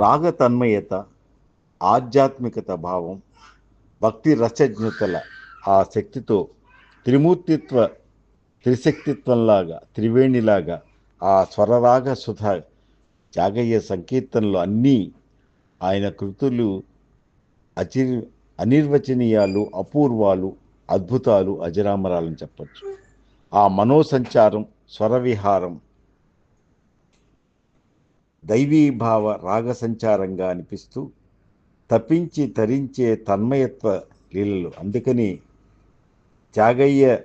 రాగ తన్మయత ఆధ్యాత్మికత భావం భక్తి రసజ్ఞతల ఆ శక్తితో త్రిమూర్తిత్వ త్రిశక్తిత్వంలాగా త్రివేణిలాగా ఆ స్వరరాగ సుధ జాగయ్య సంకీర్తనలు అన్నీ ఆయన కృతులు అచి అనిర్వచనీయాలు అపూర్వాలు అద్భుతాలు అజరామరాలని చెప్పచ్చు. ఆ మనోసంచారం స్వరవిహారం దైవీభావ రాగసంచారంగా అనిపిస్తూ తప్పించి తరించే తన్మయత్వ లీలలు. అందుకని త్యాగయ్య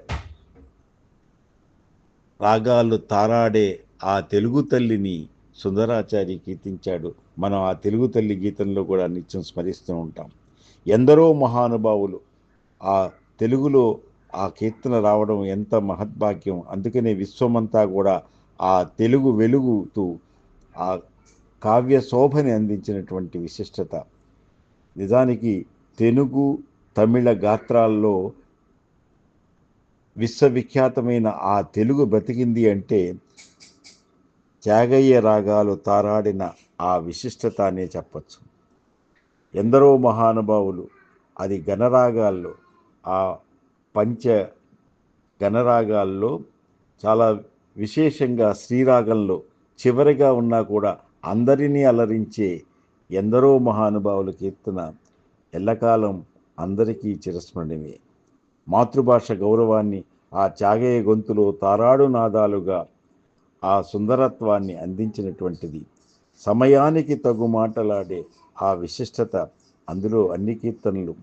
రాగాలు తారాడే ఆ తెలుగు తల్లిని సుందరాచారి కీర్తించాడు. మనం ఆ తెలుగు తల్లి గీతంలో కూడా నిత్యం స్మరిస్తూ ఉంటాం. ఎందరో మహానుభావులు ఆ తెలుగులో ఆ కీర్తన రావడం ఎంత మహద్భాగ్యం. అందుకనే విశ్వమంతా కూడా ఆ తెలుగు వెలుగుతూ ఆ కావ్య శోభని అందించినటువంటి విశిష్టత. నిజానికి తెలుగు తమిళ గాత్రాల్లో విశ్వవిఖ్యాతమైన ఆ తెలుగు బ్రతికింది అంటే త్యాగయ్య రాగాలు తారాడిన ఆ విశిష్టత అనే చెప్పచ్చు. ఎందరో మహానుభావులు అది గణరాగాల్లో ఆ పంచ గణరాగాల్లో చాలా విశేషంగా శ్రీరాగంలో చివరిగా ఉన్నా కూడా అందరినీ అలరించే ఎందరో మహానుభావుల కీర్తన ఎల్లకాలం అందరికీ చిరస్మరణమే మాతృభాష గౌరవాన్ని ఆ త్యాగయ్య గొంతులో తారాడు నాదాలుగా ఆ సుందరత్వాన్ని అందించినటువంటిది. సమయానికి తగు మాటలాడే ఆ విశిష్టత అందులో అన్ని కీర్తనలు.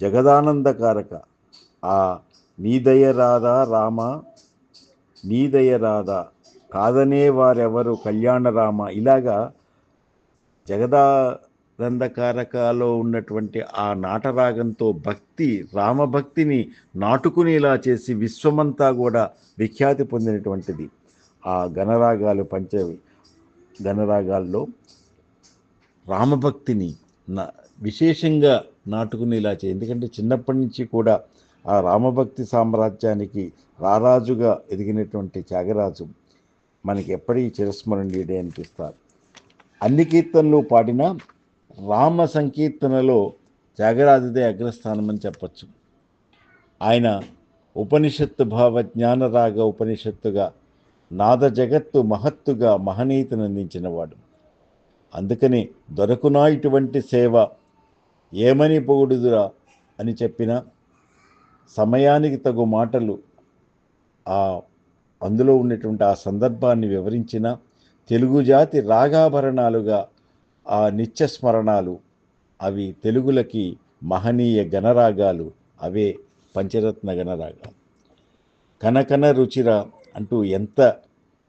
జగదానందకారక ఆ నీదయ రాధా రామ నీదయ రాధా కాదనే వారెవరు కళ్యాణరామ. ఇలాగా జగదానందకారకాలో ఉన్నటువంటి ఆ నాటరాగంతో భక్తి రామభక్తిని నాటుకునేలా చేసి విశ్వమంతా కూడా విఖ్యాతి పొందినటువంటిది ఆ గణరాగాలు పంచవి గణరాగాల్లో రామభక్తిని నా విశేషంగా నాటుకునేలా చేయి. ఎందుకంటే చిన్నప్పటి నుంచి కూడా ఆ రామభక్తి సామ్రాజ్యానికి రారాజుగా ఎదిగినటువంటి త్యాగరాజు. మనకి ఎప్పటికీ చిరస్మరణీయుడే అనిపిస్తారు. అన్ని కీర్తనలు పాడిన రామ సంకీర్తనలో త్యాగరాజుదే అగ్రస్థానం అని చెప్పచ్చు. ఆయన ఉపనిషత్తు భావ జ్ఞానరాగ ఉపనిషత్తుగా నాద జగత్తు మహత్తుగా మహనీయతను అందించినవాడు. అందుకని దొరకునా ఇటువంటి సేవ ఏమని పొగుడుదురా అని చెప్పిన సమయానికి తగు మాటలు ఆ అందులో ఉన్నటువంటి ఆ సందర్భాన్ని వివరించిన తెలుగు జాతి రాగాభరణాలుగా ఆ నిత్య స్మరణాలు అవి తెలుగులకి మహనీయ గణరాగాలు. అవే పంచరత్న గణరాగాలు. కనకన రుచిర అంటూ ఎంత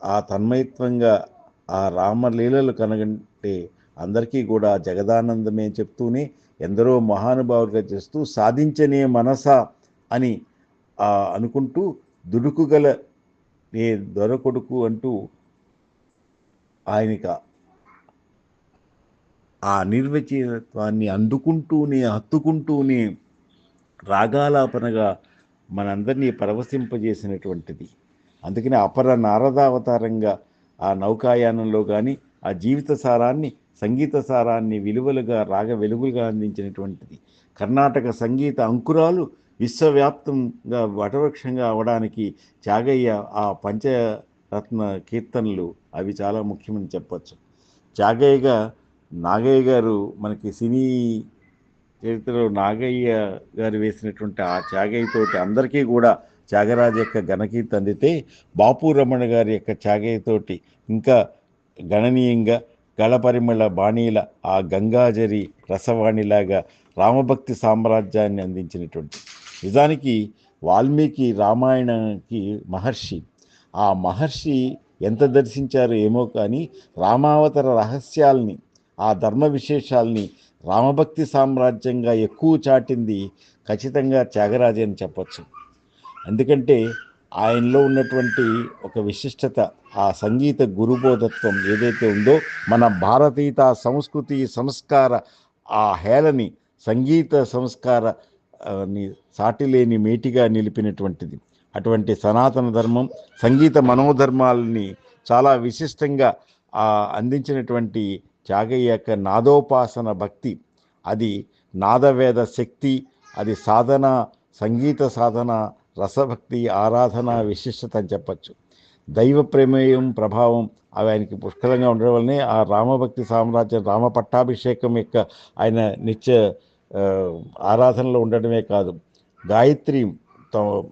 ఆ తన్మయత్వంగా ఆ రామలీలలు కనగంటే అందరికీ కూడా జగదానందమే చెప్తూనే ఎందరో మహానుభావులుగా చేస్తూ సాధించనే మనస అని అనుకుంటూ దుడుకుగల నే దొరకొడుకు అంటూ ఆయనకి ఆ నిర్వచనత్వాన్ని అందుకుంటూనే హత్తుకుంటూనే రాగాలాపనగా మనందరినీ పరవశింపజేసినటువంటిది. అందుకని అపర నారదావతారంగా ఆ నౌకాయానంలో కానీ ఆ జీవిత సారాన్ని సంగీత సారాన్ని విలువలుగా రాగ వెలుగులుగా అందించినటువంటిది. కర్ణాటక సంగీత అంకురాలు విశ్వవ్యాప్తంగా వటవృక్షంగా అవడానికి త్యాగయ్య ఆ పంచరత్న కీర్తనలు అవి చాలా ముఖ్యమని చెప్పచ్చు. త్యాగయ్యగా నాగయ్య గారు మనకి సినీ చరిత్రలో నాగయ్య గారు వేసినటువంటి ఆ త్యాగయ్యతోటి అందరికీ కూడా త్యాగరాజు యొక్క ఘనకీర్తి అందితే బాపు రమణ గారి యొక్క త్యాగయ్యతోటి ఇంకా గణనీయంగా గళపరిమళ బాణీల ఆ గంగాజరి రసవాణిలాగా రామభక్తి సామ్రాజ్యాన్ని అందించినటువంటి నిజానికి వాల్మీకి రామాయణకి మహర్షి. ఆ మహర్షి ఎంత దర్శించారో ఏమో కానీ రామావతర రహస్యాల్ని ఆ ధర్మ విశేషాల్ని రామభక్తి సామ్రాజ్యంగా ఎక్కువ చాటింది ఖచ్చితంగా త్యాగరాజే అని చెప్పచ్చు. ఎందుకంటే ఆయనలో ఉన్నటువంటి ఒక విశిష్టత ఆ సంగీత గురుబోధత్వం ఏదైతే ఉందో మన భారతీయత సంస్కృతి సంస్కార ఆ హేళని సంగీత సంస్కార సాటి లేని సాటిలేని మేటిగా నిలిపినటువంటిది. అటువంటి సనాతన ధర్మం సంగీత మనోధర్మాలని చాలా విశిష్టంగా అందించినటువంటి త్యాగయ్య యొక్క నాదోపాసన భక్తి. అది నాదవేద శక్తి అది సాధన సంగీత సాధన రసభక్తి ఆరాధన విశిష్టత అని చెప్పచ్చు. దైవ ప్రమేయం ప్రభావం అవి ఆయనకి పుష్కలంగా ఉండడం వల్లనే ఆ రామభక్తి సామ్రాజ్యం రామ పట్టాభిషేకం యొక్క ఆయన నిత్య ఆరాధనలో ఉండడమే కాదు గాయత్రి త-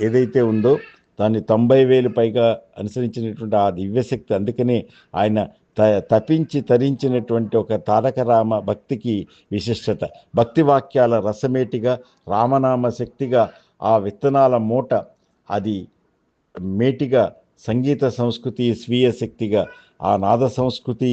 ఏదైతే ఉందో దాన్ని తొంభై వేలు పైగా అనుసరించినటువంటి ఆ దివ్యశక్తి అందుకనే ఆయన త తపించి తరించినటువంటి ఒక తారక రామ భక్తికి విశిష్టత. భక్తి వాక్యాల రసమేటిగా రామనామ శక్తిగా ఆ విత్తనాల మూట అది మేటిగా సంగీత సంస్కృతి స్వీయ శక్తిగా ఆ నాద సంస్కృతి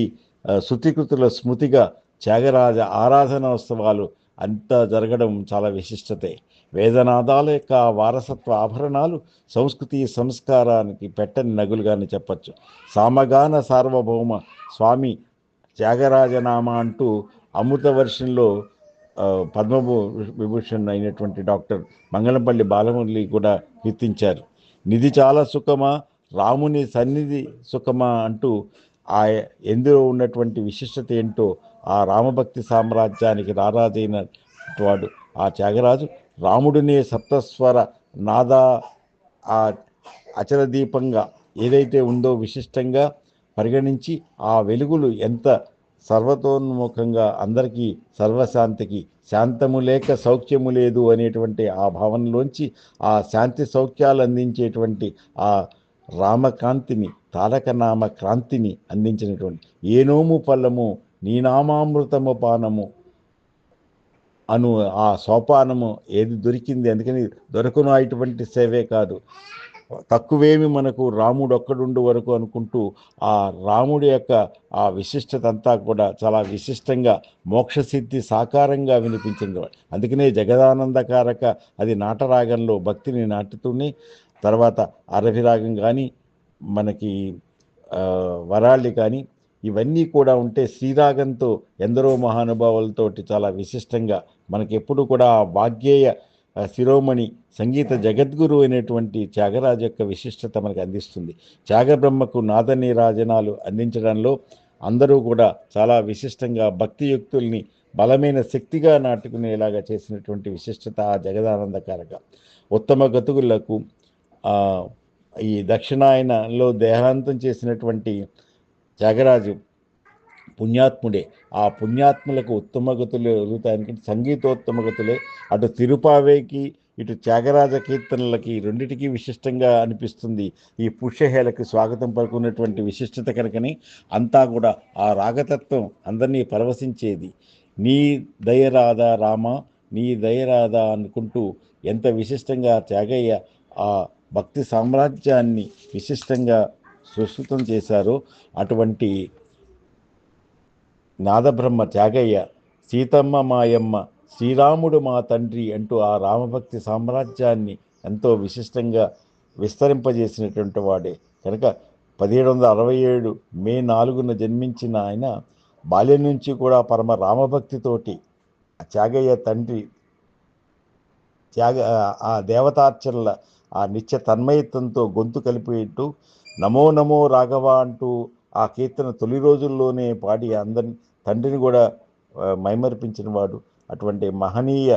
శృతికృతుల స్మృతిగా త్యాగరాజ ఆరాధనోత్సవాలు అంతా జరగడం చాలా విశిష్టతే. వేదనాదాల యొక్క వారసత్వ ఆభరణాలు సంస్కృతి సంస్కారానికి పెట్టని నగులుగానే చెప్పచ్చు. సామగాన సార్వభౌమ స్వామి త్యాగరాజనామ అంటూ అమృతవర్షంలో పద్మభూ విభూషణ్ అయినటువంటి డాక్టర్ మంగళంపల్లి బాలమురళి కూడా కీర్తించారు. నిధి చాలా సుఖమా రాముని సన్నిధి సుఖమా అంటూ ఆ ఎందులో ఉన్నటువంటి విశిష్టత ఏంటో ఆ రామభక్తి సామ్రాజ్యానికి రారాజైన వాడు ఆ త్యాగరాజు రాముడిని సప్తస్వర నాద ఆ అచలదీపంగా ఏదైతే ఉందో విశిష్టంగా పరిగణించి ఆ వెలుగులు ఎంత సర్వతోన్ముఖంగా అందరికీ సర్వశాంతికి శాంతము లేక సౌఖ్యము లేదు అనేటువంటి ఆ భావనలోంచి ఆ శాంతి సౌఖ్యాలు అందించేటువంటి ఆ రామకాంతిని తారకనామ క్రాంతిని అందించినటువంటి ఏ నోము నీ నామామృతము పానము అను ఆ సోపానము ఏది దొరికింది? అందుకని దొరకను అటువంటి సేవే కాదు. తక్కువేమి మనకు రాముడు ఒక్కడుండు వరకు అనుకుంటూ ఆ రాముడి యొక్క ఆ విశిష్టత అంతా కూడా చాలా విశిష్టంగా మోక్షసిద్ధి సాకారంగా వినిపించింది. అందుకనే జగదానందకారక అది నాటరాగంలో భక్తిని నాటుతూనే తర్వాత అరభిరాగం కానీ మనకి ఆ, వరాళి కానీ ఇవన్నీ కూడా ఉంటే శ్రీరాగంతో ఎందరో మహానుభావులతోటి చాలా విశిష్టంగా మనకి ఎప్పుడు కూడా ఆ వాగ్గేయ శిరోమణి సంగీత జగద్గురు అయినటువంటి త్యాగరాజు యొక్క విశిష్టత మనకు అందిస్తుంది. త్యాగబ్రహ్మకు నాదని రాజనాలు అందించడంలో అందరూ కూడా చాలా విశిష్టంగా భక్తియుక్తుల్ని బలమైన శక్తిగా నాటుకునేలాగా చేసినటువంటి విశిష్టత ఆ జగదానందకారక ఉత్తమ గతుకులకు ఈ దక్షిణాయనలో దేహాంతం చేసినటువంటి త్యాగరాజు పుణ్యాత్ముడే. ఆ పుణ్యాత్ములకు ఉత్తమగతులు గతులు సంగీతోత్తమగతులే. అటు తిరుపావేకి ఇటు త్యాగరాజ కీర్తనలకి రెండిటికి విశిష్టంగా అనిపిస్తుంది. ఈ పుష్యహేళకి స్వాగతం పలుకున్నటువంటి విశిష్టత కనుకని అంతా కూడా ఆ రాగతత్వం అందరినీ పరవశించేది. నీ దయరాధా రామ నీ దయరాధా అనుకుంటూ ఎంత విశిష్టంగా త్యాగయ్య ఆ భక్తి సామ్రాజ్యాన్ని విశిష్టంగా సుశ్రుతం చేశారో. అటువంటి నాదబ్రహ్మ త్యాగయ్య సీతమ్మ మాయమ్మ శ్రీరాముడు మా తండ్రి అంటూ ఆ రామభక్తి సామ్రాజ్యాన్ని ఎంతో విశిష్టంగా విస్తరింపజేసినటువంటి వాడే. కనుక పదిహేడు వందల అరవై ఏడు మే నాలుగున జన్మించిన ఆయన బాల్యం నుంచి కూడా పరమ రామభక్తితోటి ఆ త్యాగయ్య తండ్రి త్యాగ ఆ దేవతార్చనల ఆ నిత్య తన్మయత్వంతో గొంతు కలిపేట్టు నమో నమో రాఘవ అంటూ ఆ కీర్తన తొలి రోజుల్లోనే పాడి అందరి తండ్రిని కూడా ఆ, మైమరిపించిన వాడు. అటువంటి మహనీయ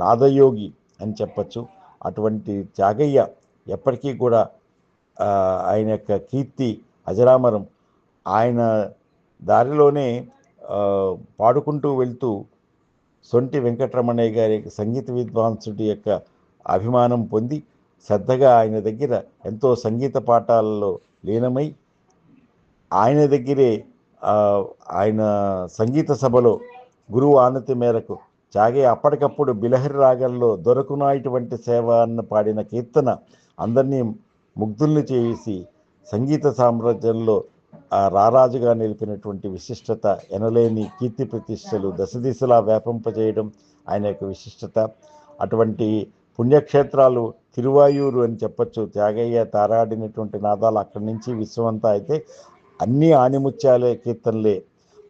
నాదయోగి అని చెప్పచ్చు. అటువంటి త్యాగయ్య ఎప్పటికీ కూడా ఆయన యొక్క కీర్తి అజరామరం ఆయన దారిలోనే పాడుకుంటూ వెళ్తూ సొంటి వెంకటరమణయ్య గారి సంగీత విద్వాంసుడి యొక్క అభిమానం పొంది శ్రద్ధగా ఆయన దగ్గర ఎంతో సంగీత పాఠాలలో లీనమై ఆయన దగ్గరే ఆయన సంగీత సభలో గురువు ఆనతి మేరకు చాగే అప్పటికప్పుడు బిలహరి రాగంలో దొరకునాటువంటి సేవ అన్న పాడిన కీర్తన అందరినీ ముగ్ధుల్ని చేసి సంగీత సామ్రాజ్యంలో ఆ రారాజుగా నిలిపినటువంటి విశిష్టత ఎనలేని కీర్తి ప్రతిష్టలు దశ దిశలా వ్యాపింపజేయడం ఆయన యొక్క విశిష్టత. అటువంటి పుణ్యక్షేత్రాలు తిరువాయూరు అని చెప్పచ్చు. త్యాగయ్య తారాడినటువంటి నాదాలు అక్కడి నుంచి విశ్వమంతా అయితే అన్ని ఆనిముత్యాలే కీర్తనలే.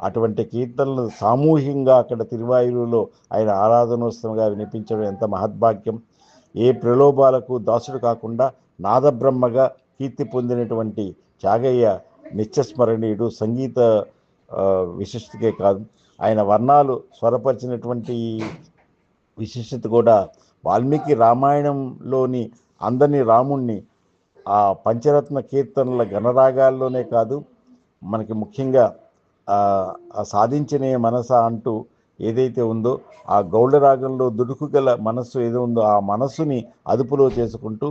అటువంటి కీర్తనలు సామూహికంగా అక్కడ తిరువాయూరులో ఆయన ఆరాధనోత్సవంగా వినిపించడం ఎంత మహద్భాగ్యం. ఏ ప్రలోభాలకు దాసుడు కాకుండా నాదబ్రహ్మగా కీర్తి పొందినటువంటి త్యాగయ్య నిత్యస్మరణీయుడు సంగీత విశిష్టకే కాదు. ఆయన వర్ణాలు స్వరపరిచినటువంటి విశిష్టత కూడా వాల్మీకి రామాయణంలోని అందని రాముణ్ణి ఆ పంచరత్న కీర్తనల గణరాగాల్లోనే కాదు మనకి ముఖ్యంగా సాధించిన మనస అంటూ ఏదైతే ఉందో ఆ గౌడ రాగంలో దుడుకు గల మనస్సు ఏదో ఉందో ఆ మనస్సుని అదుపులో చేసుకుంటూ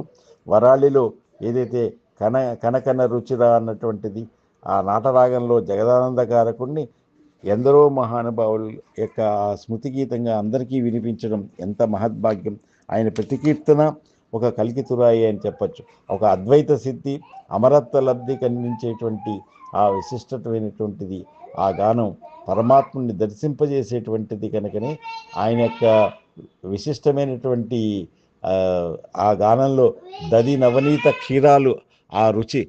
వరాళిలో ఏదైతే కన కనకన రుచిరా అన్నటువంటిది ఆ నాటరాగంలో జగదానందకారకుణ్ణి ఎందరో మహానుభావుల యొక్క ఆ స్మృతి గీతంగా అందరికీ వినిపించడం ఎంత మహద్భాగ్యం. ఆయన ప్రతి కీర్తన ఒక కలికితురాయి అని చెప్పచ్చు. ఒక అద్వైత సిద్ధి అమరత్వ లబ్ధి కనిపించేటువంటి ఆ విశిష్టమైనటువంటిది ఆ గానం పరమాత్ముని దర్శింపజేసేటువంటిది కనుకనే ఆయన యొక్క విశిష్టమైనటువంటి ఆ గానంలో దది నవనీత క్షీరాలు ఆ రుచి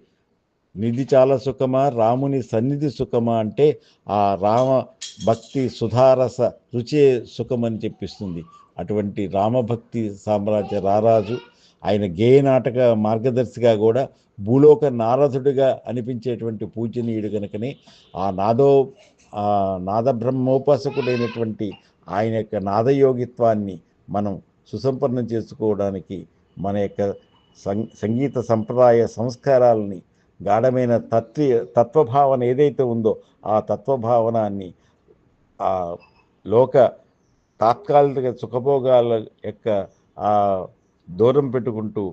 నిధి చాలా సుఖమా రాముని సన్నిధి సుఖమా అంటే ఆ రామ భక్తి సుధారస రుచే సుఖమని చెప్పిస్తుంది. అటువంటి రామభక్తి సామ్రాజ్య రారాజు ఆయన గేయ నాటక మార్గదర్శిగా కూడా భూలోక నారదుడిగా అనిపించేటువంటి పూజనీయుడు కనుకనే ఆ నాదో నాదబ్రహ్మోపాసకుడైనటువంటి నాద బ్రహ్మోపాసకుడైనటువంటి ఆయన యొక్క నాదయోగిత్వాన్ని మనం సుసంపన్నం చేసుకోవడానికి మన యొక్క సం సంగీత సంప్రదాయ సంస్కారాలని గాఢమైన తత్వ తత్వభావన ఏదైతే ఉందో ఆ తత్వభావనాన్ని ఆ లోక తాత్కాలిక సుఖభోగాల యొక్క ఆ దూరం పెట్టుకుంటూ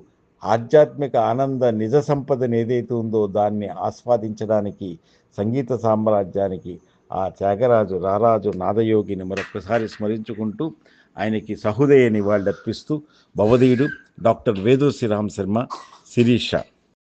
ఆధ్యాత్మిక ఆనంద నిజ సంపదని ఏదైతే ఉందో దాన్ని ఆస్వాదించడానికి సంగీత సామ్రాజ్యానికి ఆ త్యాగరాజు రారాజు నాదయోగిని మరొకసారి స్మరించుకుంటూ ఆయనకి సహృదయ నివాళులర్పిస్తూ భవధీయుడు డాక్టర్ వేదూ శ్రీరామ్ శర్మ శిరీష.